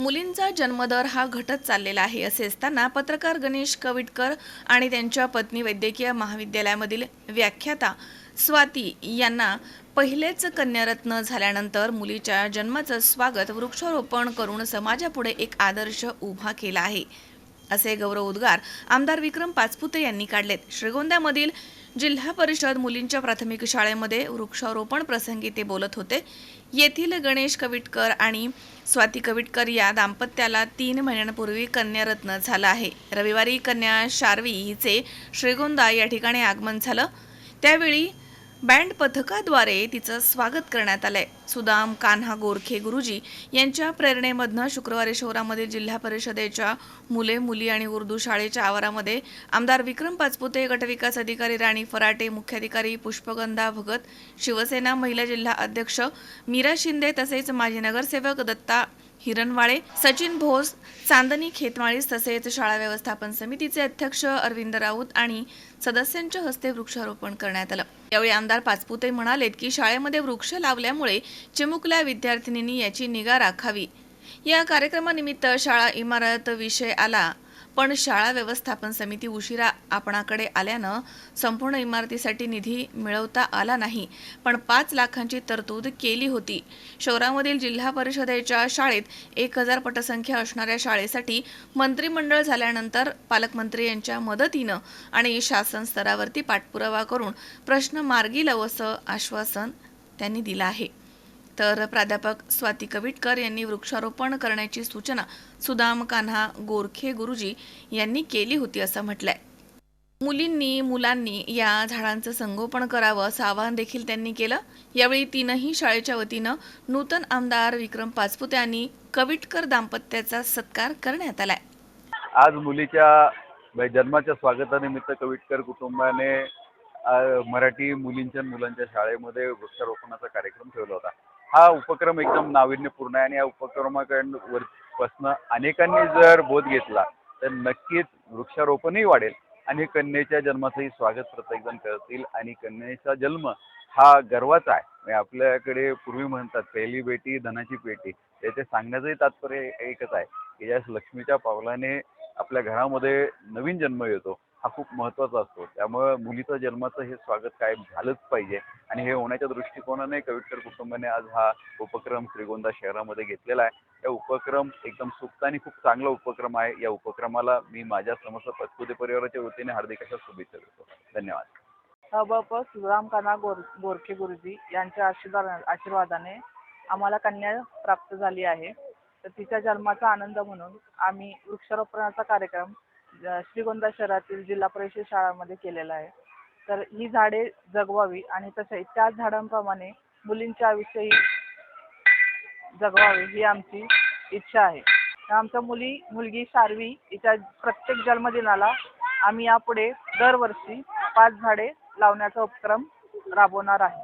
मुलींचा जन्मदर हा घटत चाललेला आहे असे असताना पत्रकार गणेश कविटकर आणि त्यांच्या पत्नी वैद्यकीय महाविद्यालयामधील व्याख्याता स्वाती यांना पहिलेच कन्यारत्न झाल्यानंतर मुलीच्या जन्माचं स्वागत वृक्षारोपण करून समाजापुढे एक आदर्श उभा केला आहे. असे गौरव उद्गार आमदार विक्रम पाचपुते यांनी काढलेत. श्रीगोंद्यामधील जिल्हा परिषद मुलींच्या प्राथमिक शाळेमध्ये वृक्षारोपण प्रसंगी ते बोलत होते. येथील गणेश कविटकर आणि स्वाती कविटकर या दाम्पत्याला तीन महिन्यांपूर्वी कन्यारत्न झालं आहे. रविवारी कन्या शार्वी हिचे श्रीगोंदा या ठिकाणी आगमन झालं. त्यावेळी बँड पथकाद्वारे तिचं स्वागत करण्यात आलंय. सुदाम कान्हा गोरखे गुरुजी यांच्या प्रेरणेमधनं शुक्रवारी शहरामधील जिल्हा परिषदेच्या मुले मुली आणि उर्दू शाळेच्या आवारामध्ये आमदार विक्रम पाचपुते गटविकास अधिकारी राणी फराटे मुख्याधिकारी पुष्पगंधा भगत शिवसेना महिला जिल्हा अध्यक्ष मीरा शिंदे तसेच माजी नगरसेवक दत्ता हिरणवाळे सचिन भोस चांदणी खेतमाळीस तसेच शाळा व्यवस्थापन समितीचे अध्यक्ष अरविंद राऊत आणि सदस्यांच्या हस्ते वृक्षारोपण करण्यात आलं. यावेळी आमदार पाचपुते म्हणालेत की शाळेमध्ये वृक्ष लावल्यामुळे चिमुकल्या विद्यार्थिनींनी याची निगा राखावी. या कार्यक्रमानिमित्त शाळा इमारत विषय आला. पण शाळा व्यवस्थापन समिती उशिरा आपणाकडे आल्यानं संपूर्ण इमारतीसाठी निधी मिळवता आला नाही पण पाच लाखांची तरतूद केली होती. शहरामधील जिल्हा परिषदेच्या शाळेत एक हजार पटसंख्या असणाऱ्या शाळेसाठी मंत्रिमंडळ झाल्यानंतर पालकमंत्री यांच्या मदतीनं आणि शासन स्तरावरती पाठपुरावा करून प्रश्न मार्गी लावू असं आश्वासन त्यांनी दिलं आहे. तर प्राध्यापक स्वाती कविटकर यांनी वृक्षारोपण करण्याची सूचना सुदाम कान्हा गोरखे गुरुजी यांनी केली होती असं म्हटलंय. मुलींनी मुलांनी या झाडांचं संगोपन करावं असं आवाहन देखील त्यांनी केलं. यावेळी तीनही शाळेच्या वतीनं नूतन आमदार विक्रम पाचपुते आणि कविटकर दाम्पत्याचा सत्कार करण्यात आलाय. आज मुलीच्या म्हणजे जन्माच्या स्वागतानिमित्त कविटकर कुटुंबाने मराठी मुलींच्या मुलांच्या शाळेमध्ये वृक्षारोपणाचा कार्यक्रम ठेवला होता. हा उपक्रम एकदम नाविन्यपूर्ण आहे आणि या उपक्रमाकडून अनेकांनी जर बोध घेतला तर नक्कीच वृक्षारोपणही वाढेल आणि कन्येच्या जन्माचंही स्वागत प्रत्येकजण करतील आणि कन्येचा जन्म हा गर्वाचा आहे. म्हणजे आपल्याकडे पूर्वी म्हणतात पहिली बेटी धनाची पेटी. त्याचे सांगण्याचंही तात्पर्य एकच आहे की ज्या लक्ष्मीच्या पावलाने आपल्या घरामध्ये नवीन जन्म येतो हा खूप महत्त्वाचा असतो. त्यामुळं मुलीचं जन्माचं हे स्वागत कायम झालंच पाहिजे. आणि हे होण्याच्या दृष्टिकोनाने कविटकर कुटुंबाने आज हा उपक्रम श्रीगोंदा शहरामध्ये घेतलेला आहे. या उपक्रम एकदम सुप्त आणि खूप चांगला उपक्रम आहे. या उपक्रमाला मी माझ्या समस्त पतपुते परिवाराच्या वतीने हार्दिक अशा शुभेच्छा देतो. धन्यवाद. हबप सुराम काना गोर गोरखे गुरुजी यांच्या आशीर्वाद आशीर्वादाने आम्हाला कन्या प्राप्त झाली आहे. तर तिच्या जन्माचा आनंद म्हणून आम्ही वृक्षारोपणाचा कार्यक्रम श्रीगोंदा शहरातील जिल्हा परिषद शाळामध्ये केलेला आहे. तर ही झाडे जगवावी आणि तसे त्याच झाडांप्रमाणे मुलींच्या आयुष्यही जगवावे ही आमची इच्छा आहे. तर आमच्या मुली मुलगी सारवी हिच्या प्रत्येक जन्मदिनाला आम्ही यापुढे दरवर्षी पाच झाडे लावण्याचा उपक्रम राबवणार आहे.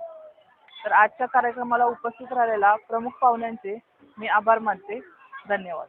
तर आजच्या कार्यक्रमाला उपस्थित राहिलेल्या प्रमुख पाहुण्यांचे मी आभार मानते. धन्यवाद.